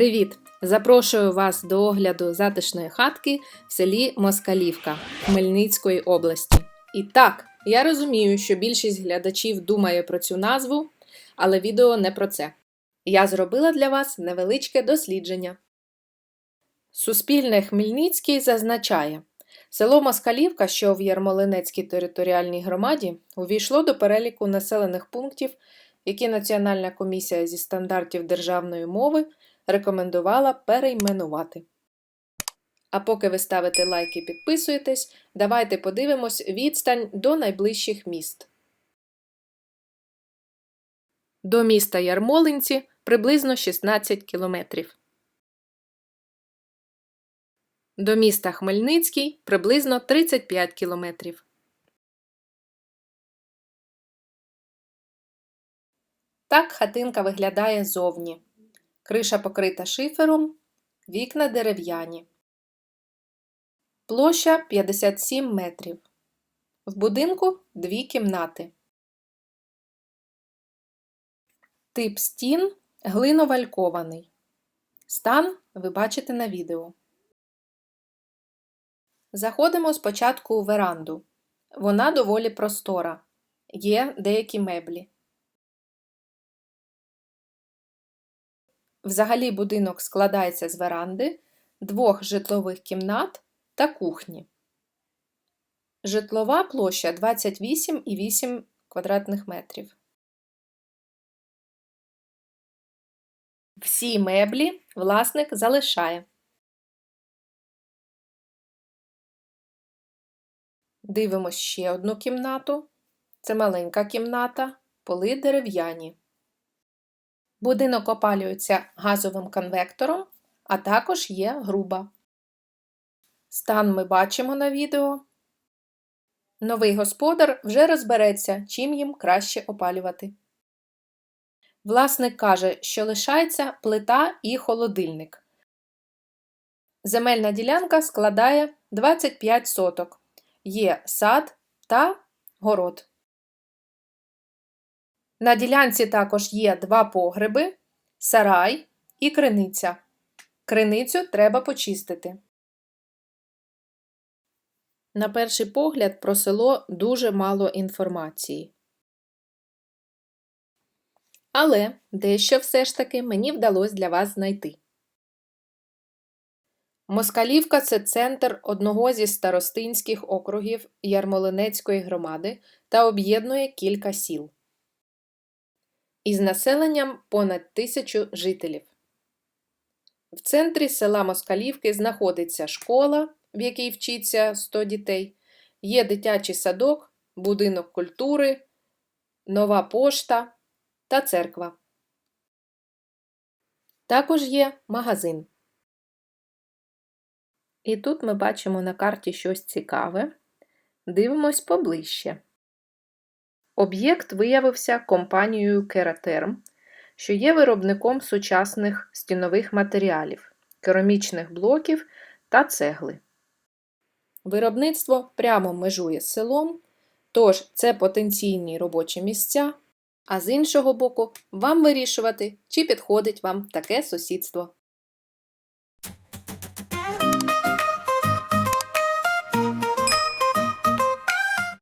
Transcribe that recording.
Привіт! Запрошую вас до огляду затишної хатки в селі Москалівка Хмельницької області. І так, я розумію, що більшість глядачів думає про цю назву, але відео не про це. Я зробила для вас невеличке дослідження. Суспільне Хмельницький зазначає, село Москалівка, що в Ярмолинецькій територіальній громаді, увійшло до переліку населених пунктів, які Національна комісія зі стандартів державної мови рекомендувала перейменувати. А поки ви ставите лайк і підписуєтесь, давайте подивимось відстань до найближчих міст. До міста Ярмолинці приблизно 16 кілометрів. До міста Хмельницький приблизно 35 кілометрів. Так хатинка виглядає зовні. Криша покрита шифером, вікна дерев'яні. Площа 57 метрів. В будинку дві кімнати. Тип стін глиновалькований. Стан ви бачите на відео. Заходимо спочатку у веранду. Вона доволі простора. Є деякі меблі. Взагалі будинок складається з веранди, двох житлових кімнат та кухні. Житлова площа 28,8 квадратних метрів. Всі меблі власник залишає. Дивимось ще одну кімнату. Це маленька кімната, поли дерев'яні. Будинок опалюється газовим конвектором, а також є груба. Стан ми бачимо на відео. Новий господар вже розбереться, чим їм краще опалювати. Власник каже, що лишається плита і холодильник. Земельна ділянка складає 25 соток. Є сад та город. На ділянці також є два погреби, сарай і криниця. Криницю треба почистити. На перший погляд про село дуже мало інформації. Але дещо все ж таки мені вдалося для вас знайти. Москалівка це центр одного зі старостинських округів Ярмолинецької громади та об'єднує кілька сіл із населенням понад тисячу жителів. В центрі села Москалівки знаходиться школа, в якій вчиться 100 дітей, є дитячий садок, будинок культури, нова пошта та церква. Також є магазин. І тут ми бачимо на карті щось цікаве. Дивимось поближче. Об'єкт виявився компанією Кератерм, що є виробником сучасних стінових матеріалів, керамічних блоків та цегли. Виробництво прямо межує з селом, тож це потенційні робочі місця, а з іншого боку, вам вирішувати, чи підходить вам таке сусідство.